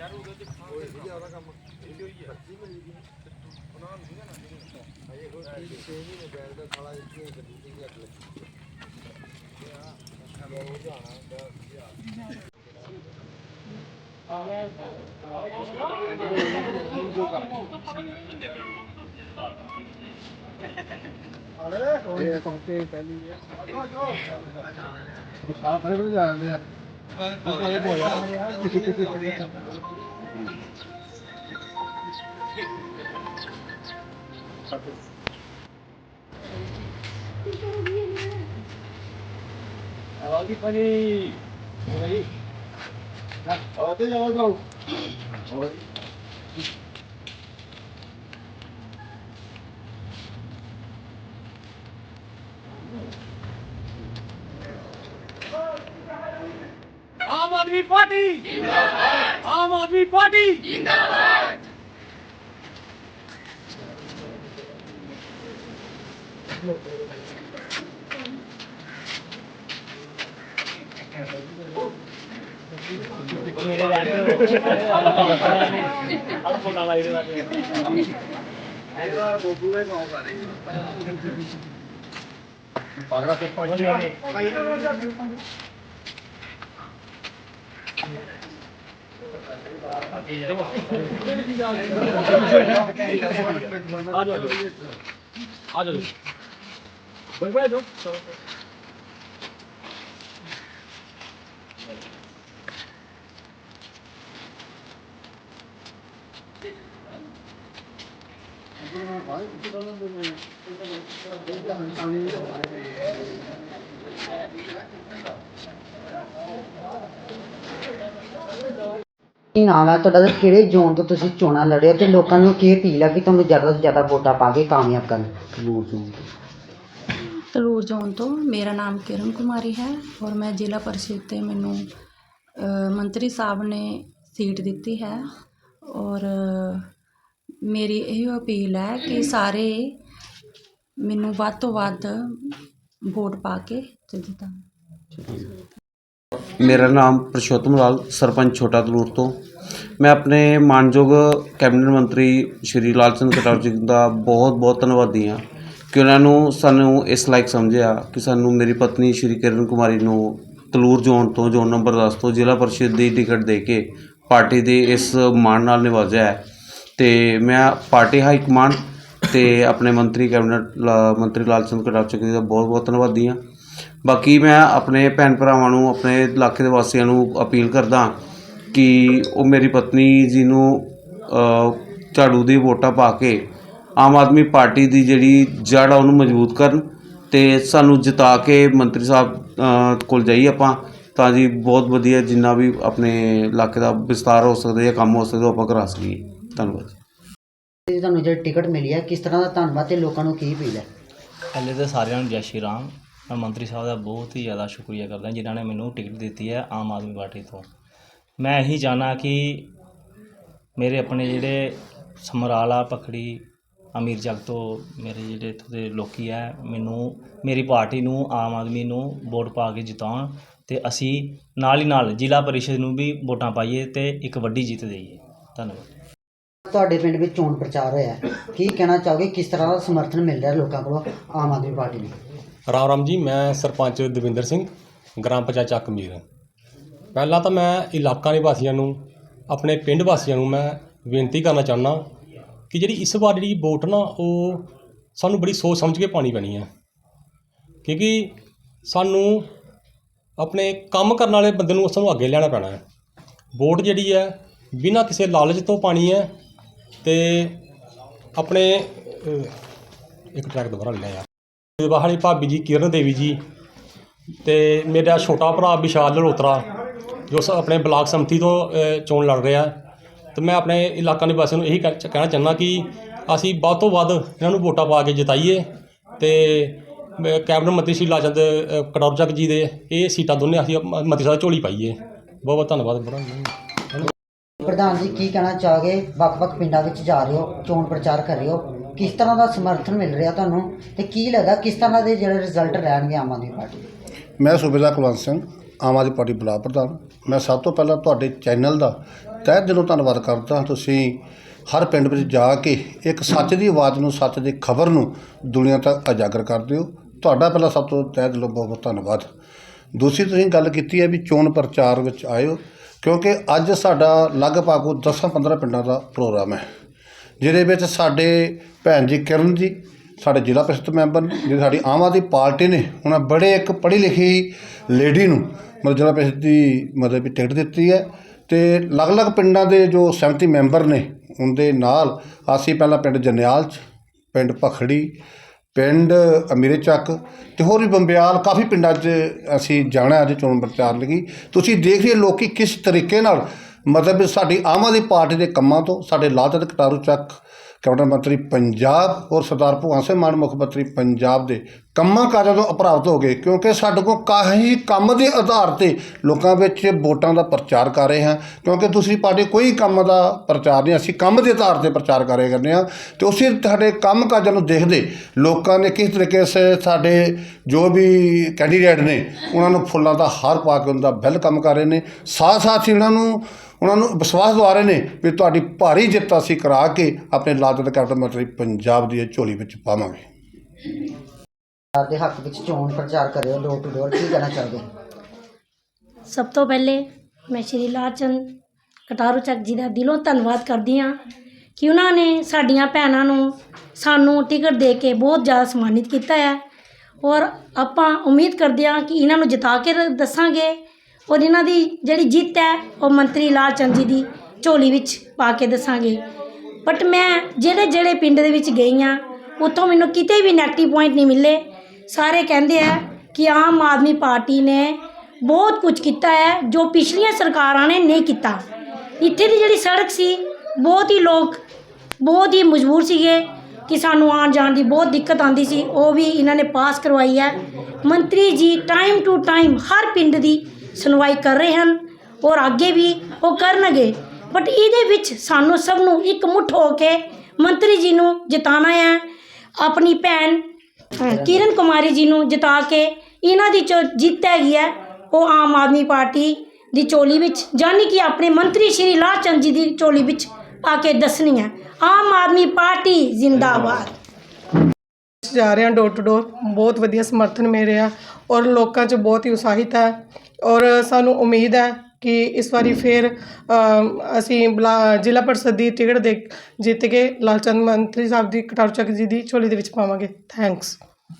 ਯਾਰ ਕੋਈ ਚੀਜ਼ ਤੇ ਆ ਉਹ ਜਾਣਾ ਆ। ਪਰੇ ਪਰੇ ਜਾਂਦੇ ਆ। 이거 해보야. Awagi pa ni... Okay. Ha, awate niya ako. Okay. Aam Aadmi Party. ਜਿੰਦਾਬਾਦ ਆਮ ਆਦਮੀ ਪਾਰਟੀ। ਜਿੰਦਾਬਾਦ ਆ ਜਾਓ ਬਈ ਬਈ ਜੋ ਕੀ ਨਾਮ ਹੈ? ਤੁਹਾਡਾ ਤੇ ਕਿਹੜੇ ਜ਼ੋਨ ਤੋਂ ਤੁਸੀਂ ਚੋਣਾਂ ਲੜਿਓ ਤੇ ਲੋਕਾਂ ਨੂੰ ਕੀ ਅਪੀਲ ਹੈ ਕਿ ਤੁਹਾਨੂੰ ਜ਼ਿਆਦਾ ਤੋਂ ਜ਼ਿਆਦਾ ਵੋਟਾਂ ਪਾ ਕੇ ਕਾਮਯਾਬ ਕਰਨ? ਜ਼ਰੂਰ ਜ਼ਰੂਰ ਤਲੂਰ ਜ਼ੋਨ ਤੋਂ। ਮੇਰਾ ਨਾਮ ਕਿਰਨ ਕੁਮਾਰੀ ਹੈ ਔਰ ਮੈਂ ਜ਼ਿਲ੍ਹਾ ਪਰਿਸ਼ਦ ਤੇ ਮੈਨੂੰ ਅ, ਮੰਤਰੀ ਸਾਹਿਬ ਨੇ ਸੀਟ ਦਿੱਤੀ ਹੈ ਔਰ ਮੇਰੀ ਇਹ ਅਪੀਲ ਹੈ ਕਿ ਸਾਰੇ ਮੈਨੂੰ ਵੱਧ ਤੋਂ ਵੱਧ ਵੋਟ ਪਾ ਕੇ ਜਿੱਤਾਂ ਮੇਰਾ ਨਾਮ ਪ੍ਰਸ਼ੋਤਮ ਲਾਲ, ਸਰਪੰਚ ਛੋਟਾ ਦਲੂਰ ਤੋਂ। ਮੈਂ ਆਪਣੇ ਮਾਨਯੋਗ ਕੈਬਨਿਟ ਮੰਤਰੀ ਸ਼੍ਰੀ ਲਾਲ ਚੰਦ ਕਟਾਰ ਜੀ ਦਾ ਬਹੁਤ ਬਹੁਤ ਧੰਨਵਾਦੀ ਹਾਂ ਕਿ ਉਹਨਾਂ ਨੂੰ ਸਾਨੂੰ ਇਸ ਲਾਇਕ ਸਮਝਿਆ ਕਿ ਸਾਨੂੰ ਮੇਰੀ ਪਤਨੀ ਸ਼੍ਰੀ ਕਿਰਨ ਕੁਮਾਰੀ ਨੂੰ ਤਲੂਰ ਜ਼ੋਨ ਤੋਂ, ਜ਼ੋਨ ਨੰਬਰ 10 ਤੋਂ ਜ਼ਿਲ੍ਹਾ ਪਰਿਸ਼ਦ ਦੀ ਟਿਕਟ ਦੇ ਕੇ ਪਾਰਟੀ ਦੇ ਇਸ ਮਾਣ ਨਾਲ ਨਿਵਾਜਿਆ ਹੈ। ਤੇ ਮੈਂ ਪਾਰਟੀ ਹਾਈ ਕਮਾਂਡ ਤੇ ਆਪਣੇ ਮੰਤਰੀ ਕੈਬਨਿਟ ਲਾ- ਮੰਤਰੀ ਲਾਲ ਚੰਦ ਕਟਾਰ ਜੀ ਦਾ ਬਹੁਤ ਬਹੁਤ ਧੰਨਵਾਦੀ ਹਾਂ। ਬਾਕੀ ਮੈਂ ਆਪਣੇ ਭੈਣ ਭਰਾਵਾਂ ਨੂੰ ਆਪਣੇ ਇਲਾਕੇ ਦੇ ਵਾਸੀਆਂ ਨੂੰ ਅਪੀਲ ਕਰਦਾ ਕਿ ਉਹ ਮੇਰੀ ਪਤਨੀ ਜੀ ਨੂੰ ਝਾੜੂ ਦੀ ਵੋਟਾਂ ਪਾ ਕੇ ਆਮ ਆਦਮੀ ਪਾਰਟੀ ਦੀ ਜਿਹੜੀ ਜੜ ਆ ਉਹਨੂੰ ਮਜ਼ਬੂਤ ਕਰਨ ਤੇ ਸਾਨੂੰ ਜਿਤਾ ਕੇ ਮੰਤਰੀ ਸਾਹਿਬ ਕੋਲ ਜਾਈਏ ਆਪਾਂ ਤਾਂ ਜੀ ਬਹੁਤ ਵਧੀਆ ਜਿੰਨਾ ਵੀ ਆਪਣੇ ਇਲਾਕੇ ਦਾ ਵਿਸਤਾਰ ਹੋ ਸਕਦਾ ਜਾਂ ਕੰਮ ਹੋ ਸਕਦਾ ਉਹ ਆਪਾਂ ਕਰਾ ਸਕੀਏ। ਧੰਨਵਾਦ ਜੀ। ਤੁਹਾਨੂੰ ਜਿਹੜੀ ਟਿਕਟ ਮਿਲੀ ਹੈ ਕਿਸ ਤਰ੍ਹਾਂ ਦਾ ਧੰਨਵਾਦ ਤੇ ਲੋਕਾਂ ਨੂੰ ਕੀ ਅਪੀਲ ਹੈ? ਪਹਿਲੇ ਤਾਂ ਸਾਰਿਆਂ ਨੂੰ ਜੈ ਸ਼੍ਰੀ ਰਾਮ। ਮੈਂ ਮੰਤਰੀ ਸਾਹਿਬ ਦਾ ਬਹੁਤ ਹੀ ਜ਼ਿਆਦਾ ਸ਼ੁਕਰੀਆ ਕਰਦਾ ਜਿਨ੍ਹਾਂ ਨੇ ਮੈਨੂੰ ਟਿਕਟ ਦਿੱਤੀ ਹੈ ਆਮ ਆਦਮੀ ਪਾਰਟੀ ਤੋਂ। ਮੈਂ ਇਹੀ ਚਾਹਨਾ ਕਿ ਮੇਰੇ ਆਪਣੇ ਜਿਹੜੇ ਸਮਰਾਲਾ ਪਖੜੀ ਅਮੀਰ ਜਗ ਤੋਂ ਮੇਰੇ ਜਿਹੜੇ ਇੱਥੋਂ ਦੇ ਲੋਕੀ ਹੈ, ਮੈਨੂੰ, ਮੇਰੀ ਪਾਰਟੀ ਨੂੰ, ਆਮ ਆਦਮੀ ਨੂੰ ਵੋਟ ਪਾ ਕੇ ਜਿਤਾਉਣ ਤੇ ਅਸੀਂ ਨਾਲ ਹੀ ਨਾਲ ਜ਼ਿਲ੍ਹਾ ਪਰਿਸ਼ਦ ਨੂੰ ਵੀ ਵੋਟਾਂ ਪਾਈਏ ਤੇ ਇੱਕ ਵੱਡੀ ਜਿੱਤ ਦੇਈਏ। ਧੰਨਵਾਦ। ਤੁਹਾਡੇ ਪਿੰਡ ਵਿੱਚ ਚੋਣ ਪ੍ਰਚਾਰ ਹੋਇਆ ਕੀ ਕਹਿਣਾ ਚਾਹੋਗੇ? ਕਿਸ ਤਰ੍ਹਾਂ ਦਾ ਸਮਰਥਨ ਮਿਲ ਰਿਹਾ ਲੋਕਾਂ ਕੋਲੋਂ ਆਮ ਆਦਮੀ ਪਾਰਟੀ ਨੂੰ? ਰਾਮ ਰਾਮ ਜੀ, ਮੈਂ ਸਰਪੰਚ ਦਵਿੰਦਰ ਸਿੰਘ, ਗ੍ਰਾਮ ਪੰਚਾਇਤ ਚੱਕ ਮੀਰ ਪਹਿਲਾਂ ਤਾਂ ਮੈਂ ਇਲਾਕਾ ਨਿਵਾਸੀਆਂ ਨੂੰ, ਆਪਣੇ ਪਿੰਡ ਵਾਸੀਆਂ ਨੂੰ ਮੈਂ ਬੇਨਤੀ ਕਰਨਾ ਚਾਹੁੰਦਾ ਕਿ ਜਿਹੜੀ ਇਸ ਵਾਰ ਜਿਹੜੀ ਵੋਟ ਨਾ, ਉਹ ਸਾਨੂੰ ਬੜੀ ਸੋਚ ਸਮਝ ਕੇ ਪਾਣੀ ਪੈਣੀ ਹੈ ਕਿਉਂਕਿ ਸਾਨੂੰ ਆਪਣੇ ਕੰਮ ਕਰਨ ਵਾਲੇ ਬੰਦੇ ਨੂੰ ਸਾਨੂੰ ਅੱਗੇ ਲੈਣਾ ਪੈਣਾ ਹੈ। ਵੋਟ ਜਿਹੜੀ ਹੈ, ਬਿਨਾਂ ਕਿਸੇ ਲਾਲਚ ਤੋਂ ਪਾਣੀ ਹੈ ਤੇ ਆਪਣੇ ਇੱਕ ਟਰੈਕ ਦੁਬਾਰਾ ਲੈ ਲਿਆ ਯਾਰ ਵਾਹਲੀ ਭਾਬੀ ਜੀ ਕਿਰਨ ਦੇਵੀ ਜੀ ਤੇ ਮੇਰਾ ਛੋਟਾ ਭਰਾ ਵਿਸ਼ਾਲ ਲਲੋਤਰਾ ਜੋ ਸ- ਆਪਣੇ ਬਲਾਕ ਸੰਮਤੀ ਤੋਂ ਅ, ਚੋਣ ਲੜ ਰਿਹਾ। ਤੇ ਮੈਂ ਆਪਣੇ ਇਲਾਕਾ ਨਿਵਾਸੀਆਂ ਨੂੰ ਇਹੀ ਕਹਿ- ਚ ਕਹਿਣਾ ਚਾਹੁੰਦਾ ਕਿ ਅਸੀਂ ਵੱਧ ਤੋਂ ਵੱਧ ਇਹਨਾਂ ਨੂੰ ਵੋਟਾਂ ਪਾ ਕੇ ਜਿਤਾਈਏ ਤੇ ਮ- ਕੈਬਨਿਟ ਮੰਤਰੀ ਸ਼੍ਰੀ ਲਾਜਦ ਕਟੌਰ ਚੱਕ ਜੀ ਦੇ ਇਹ ਸੀਟਾਂ ਦੋਨੇ ਅਸੀਂ ਮ- ਮੰਤਰੀ ਸਾਹਿਬ ਝੋਲੀ ਪਾਈਏ। ਬਹੁਤ ਬਹੁਤ ਧੰਨਵਾਦ ਬੜਾ। ਪ੍ਰਧਾਨ ਜੀ ਕੀ ਕਹਿਣਾ ਚਾਹੋਗੇ? ਵੱਖ-ਵੱਖ ਪਿੰਡਾਂ ਵਿੱਚ ਜਾ ਰਹੇ ਹੋ ਚੋਣ ਪ੍ਰਚਾਰ ਕਰ ਰਹੇ ਹੋ। ਕਿਸ ਤਰ੍ਹਾਂ ਦਾ ਸਮਰਥਨ ਮਿਲ ਰਿਹਾ ਤੁਹਾਨੂੰ ਤੇ ਕੀ ਲੱਗਦਾ ਕਿਸ ਤਰ੍ਹਾਂ ਦੇ ਜਿਹੜੇ ਰਿਜ਼ਲਟ ਰਹਿਣਗੇ ਆਮ ਆਦਮੀ ਪਾਰਟੀ ਦੇ? ਮੈਂ ਸੂਬੇਦਾਰ ਕੁਲਵੰਤ ਸਿੰਘ, ਆਮ ਆਦਮੀ ਪਾਰਟੀ ਬਲਾਕ ਪ੍ਰਧਾਨ। ਮੈਂ ਸਭ ਤੋਂ ਪਹਿਲਾਂ ਤੁਹਾਡੇ ਚੈਨਲ ਦਾ ਤਹਿ ਦਿਲੋਂ ਧੰਨਵਾਦ ਕਰਦਾ ਤੁਸੀਂ ਹਰ ਪਿੰਡ ਵਿੱਚ ਜਾ ਕੇ ਇੱਕ ਸੱਚ ਦੀ ਆਵਾਜ਼ ਨੂੰ, ਸੱਚ ਦੀ ਖਬਰ ਨੂੰ ਦੁਨੀਆ ਤੱਕ ਉਜਾਗਰ ਕਰਦੇ ਹੋ। ਤੁਹਾਡਾ ਪਹਿਲਾਂ ਸਭ ਤੋਂ ਤਹਿ ਦਿਲੋਂ ਬਹੁਤ ਬਹੁਤ ਧੰਨਵਾਦ। ਦੂਸਰੀ ਤੁਸੀਂ ਗੱਲ ਕੀਤੀ ਹੈ ਵੀ ਚੋਣ ਪ੍ਰਚਾਰ ਵਿੱਚ ਆਇਓ ਕਿਉਂਕਿ ਅੱਜ ਸਾਡਾ ਲਗਭਗ 10-15 ਪਿੰਡਾਂ ਦਾ ਪ੍ਰੋਗਰਾਮ ਹੈ। ਜਿਹਦੇ ਵਿੱਚ ਸਾਡੇ ਭੈਣ ਜੀ ਕਿਰਨ ਜੀ, ਸਾਡੇ ਜ਼ਿਲ੍ਹਾ ਪ੍ਰੀਸ਼ਦ ਮੈਂਬਰ ਨੇ, ਜਿਹੜੀ ਸਾਡੀ ਆਮ ਆਦਮੀ ਪਾਰਟੀ ਨੇ, ਉਹਨਾਂ ਬੜੇ ਇੱਕ ਪੜ੍ਹੀ ਲਿਖੀ ਲੇਡੀ ਨੂੰ ਮਤਲਬ ਜ਼ਿਲ੍ਹਾ ਪ੍ਰੀਸ਼ਦ ਦੀ ਮਤਲਬ ਵੀ ਟਿਕਟ ਦਿੱਤੀ ਹੈ ਤੇ ਅਲੱਗ-ਅਲੱਗ ਪਿੰਡਾਂ ਦੇ ਜੋ ਸਹਿਮਤੀ ਮੈਂਬਰ ਨੇ, ਉਹਦੇ ਨਾਲ ਅਸੀਂ ਪਹਿਲਾਂ ਪਿੰਡ ਜਨਿਆਲ 'ਚ, ਪਿੰਡ ਭਖੜੀ, ਪਿੰਡ ਅਮੀਰੇ ਚੱਕ ਤੇ ਹੋਰ ਵੀ ਬੰਬਿਆਲ, ਕਾਫੀ ਪਿੰਡਾਂ 'ਚ ਅਸੀਂ ਜਾਣਾ ਅੱਜ ਚੋਣ ਪ੍ਰਚਾਰ ਲਈ ਤੁਸੀਂ ਦੇਖ ਰਹੇ ਲੋਕੀ ਕਿਸ ਤਰੀਕੇ ਨਾਲ ਮਤਲਬ ਸਾਡੀ ਆਮ ਆਦਮੀ ਪਾਰਟੀ ਦੇ ਕੰਮਾਂ ਤੋਂ ਸਾਡੇ ਲਾਲਚੰਦ ਕਟਾਰੂ ਚੱਕ, ਕੈਬਨਿਟ ਮੰਤਰੀ ਪੰਜਾਬ ਔਰ ਸਰਦਾਰ ਭਗਵੰਤ ਸਿੰਘ ਮਾਨ, ਮੁੱਖ ਮੰਤਰੀ ਪੰਜਾਬ ਦੇ ਕੰਮਾਂ ਕਾਜਾਂ ਤੋਂ ਅਪਰਾਪਤ ਹੋ ਗਏ, ਕਿਉਂਕਿ ਸਾਡੇ ਕੋਲ ਕਾਹੀ ਕੰਮ ਦੇ ਆਧਾਰ ਤੇ ਲੋਕਾਂ ਵਿੱਚ ਵੋਟਾਂ ਦਾ ਪ੍ਰਚਾਰ ਕਰ ਰਹੇ ਹਾਂ, ਕਿਉਂਕਿ ਦੂਸਰੀ ਪਾਰਟੀ ਕੋਈ ਕੰਮ ਦਾ ਪ੍ਰਚਾਰ ਨਹੀਂ, ਅਸੀਂ ਕੰਮ ਦੇ ਆਧਾਰ ਤੇ ਪ੍ਰਚਾਰ ਕਰੇ ਕਰਨੇ ਆ ਤੇ ਉਸੇ ਸਾਡੇ ਕੰਮ ਕਾਜਾਂ ਨੂੰ ਦੇਖਦੇ ਲੋਕਾਂ ਨੇ ਕਿਸ ਤਰੀਕੇ ਸੇ ਸਾਡੇ ਜੋ ਵੀ ਕੈਂਡੀਡੇਟ ਨੇ, ਉਹਨਾਂ ਨੂੰ ਫੁੱਲਾਂ ਦਾ ਹਾਰ ਪਾ ਕੇ ਉਹਨਾਂ ਦਾ ਵੈਲ ਕੰਮ ਕਰ ਰਹੇ ਨੇ ਸਾਥ ਸਾਥ ਹੀ ਉਹਨਾਂ ਨੂੰ ਉਹਨਾਂ ਨੂੰ ਵਿਸ਼ਵਾਸ ਦਿਵਾ ਰਹੇ ਨੇ ਵੀ ਤੁਹਾਡੀ ਭਾਰੀ ਜਿੱਤ ਅਸੀਂ ਕਰਾ ਕੇ ਆਪਣੇ ਲਾਜਤ ਕੈਪਟਨ ਮੰਤਰੀ ਪੰਜਾਬ ਦੀ ਝੋਲੀ ਵਿੱਚ ਪਾਵਾਂਗੇ। ਦੇ ਹੱਕ ਵਿੱਚ ਚੋਣ ਪ੍ਰਚਾਰ ਕਰ ਰਹੇ ਹੋ ਡੋਰ ਟੂ ਡੋਰ ਕੀ ਕਹਿਣਾ ਚਾਹੋਗੇ? ਸਭ ਤੋਂ ਪਹਿਲੇ ਮੈਂ ਸ਼੍ਰੀ ਲਾਲਚੰਦ ਕਟਾਰੂ ਚੱਕ ਜੀ ਦਾ ਦਿਲੋਂ ਧੰਨਵਾਦ ਕਰਦੀ ਹਾਂ ਕਿ ਉਹਨਾਂ ਨੇ ਸਾਡੀਆਂ ਭੈਣਾਂ ਨੂੰ ਸਾਨੂੰ ਟਿਕਟ ਦੇ ਕੇ ਬਹੁਤ ਜ਼ਿਆਦਾ ਸਨਮਾਨਿਤ ਕੀਤਾ ਹੈ। ਔਰ ਆਪਾਂ ਉਮੀਦ ਕਰਦੇ ਹਾਂ ਕਿ ਇਹਨਾਂ ਨੂੰ ਜਿਤਾ ਕੇ ਦੱਸਾਂਗੇ ਔਰ ਇਹਨਾਂ ਦੀ ਜਿਹੜੀ ਜਿੱਤ ਹੈ ਉਹ ਮੰਤਰੀ ਲਾਲ ਚੰਦ ਜੀ ਦੀ ਝੋਲੀ ਵਿੱਚ ਪਾ ਕੇ ਦੱਸਾਂਗੇ। ਬਟ ਮੈਂ ਜਿਹੜੇ ਜਿਹੜੇ ਪਿੰਡ ਦੇ ਵਿੱਚ ਗਈ ਹਾਂ, ਉੱਥੋਂ ਮੈਨੂੰ ਕਿਤੇ ਵੀ ਨੈਗੇਟਿਵ ਪੁਆਇੰਟ ਨਹੀਂ ਮਿਲੇ। ਸਾਰੇ ਕਹਿੰਦੇ ਆ ਕਿ ਆਮ ਆਦਮੀ ਪਾਰਟੀ ਨੇ ਬਹੁਤ ਕੁਝ ਕੀਤਾ ਹੈ ਜੋ ਪਿਛਲੀਆਂ ਸਰਕਾਰਾਂ ਨੇ ਨਹੀਂ ਕੀਤਾ। ਇੱਥੇ ਦੀ ਜਿਹੜੀ ਸੜਕ ਸੀ, ਬਹੁਤ ਹੀ ਲੋਕ, ਬਹੁਤ ਹੀ ਮਜਬੂਰ ਸੀਗੇ ਕਿ ਸਾਨੂੰ ਆਉਣ ਜਾਣ ਦੀ ਬਹੁਤ ਦਿੱਕਤ ਆਉਂਦੀ ਸੀ। ਉਹ ਵੀ ਇਹਨਾਂ ਨੇ ਪਾਸ ਕਰਵਾਈ ਹੈ। ਮੰਤਰੀ ਜੀ ਟਾਈਮ ਟੂ ਟਾਈਮ ਹਰ ਪਿੰਡ ਦੀ ਸੁਣਵਾਈ ਕਰ ਰਹੇ ਹਨ ਔਰ ਅੱਗੇ ਵੀ ਉਹ ਕਰਨਗੇ। ਬਟ ਇਹਦੇ ਵਿੱਚ ਸਾਨੂੰ ਸਭ ਨੂੰ ਇੱਕ ਮੁੱਠ ਹੋ ਕੇ ਮੰਤਰੀ ਜੀ ਨੂੰ ਜਿਤਾਣਾ ਹੈ। ਆਪਣੀ ਭੈਣ ਕਿਰਨ ਕੁਮਾਰੀ ਜੀ ਨੂੰ ਜਿਤਾ ਕੇ ਇਹਨਾਂ ਦੀ ਜੋ ਜਿੱਤ ਹੈਗੀ ਹੈ। ਉਹ ਆਮ ਆਦਮੀ ਪਾਰਟੀ ਦੀ ਚੋਲੀ ਵਿੱਚ ਜਾਨੀ ਕਿ ਆਪਣੇ ਮੰਤਰੀ ਸ਼੍ਰੀ ਲਾਲ ਚੰਦ ਜੀ ਦੀ ਚੋਲੀ ਵਿੱਚ ਆ ਕੇ ਦੱਸਣੀ ਹੈ। ਆਮ ਆਦਮੀ ਪਾਰਟੀ ਜ਼ਿੰਦਾਬਾਦ। ਜਾ ਰਹੇ ਹਾਂ ਡੋਰ ਟੂ ਡੋਰ ਬਹੁਤ ਵਧੀਆ ਸਮਰਥਨ ਮਿਲ ਰਿਹਾ ਔਰ ਲੋਕਾਂ 'ਚ ਬਹੁਤ ਹੀ ਉਤਸ਼ਾਹਿਤ ਹੈ। ਔਰ ਸਾਨੂੰ ਉਮੀਦ ਹੈ ਕਿ ਇਸ ਵਾਰੀ ਫਿਰ ਅਸੀਂ ਬਲਾ, ਜ਼ਿਲ੍ਹਾ ਪਰਿਸ਼ਦ ਦੀ ਟਿਕਟ ਦੇ, ਜਿੱਤ ਕੇ ਲਾਲਚੰਦ ਮੰਤਰੀ ਸਾਹਿਬ ਦੀ ਕਟਾਰੂ ਚੱਕ ਜੀ ਦੀ ਝੋਲੀ ਦੇ ਵਿੱਚ ਪਾਵਾਂਗੇ। ਥੈਂਕਸ।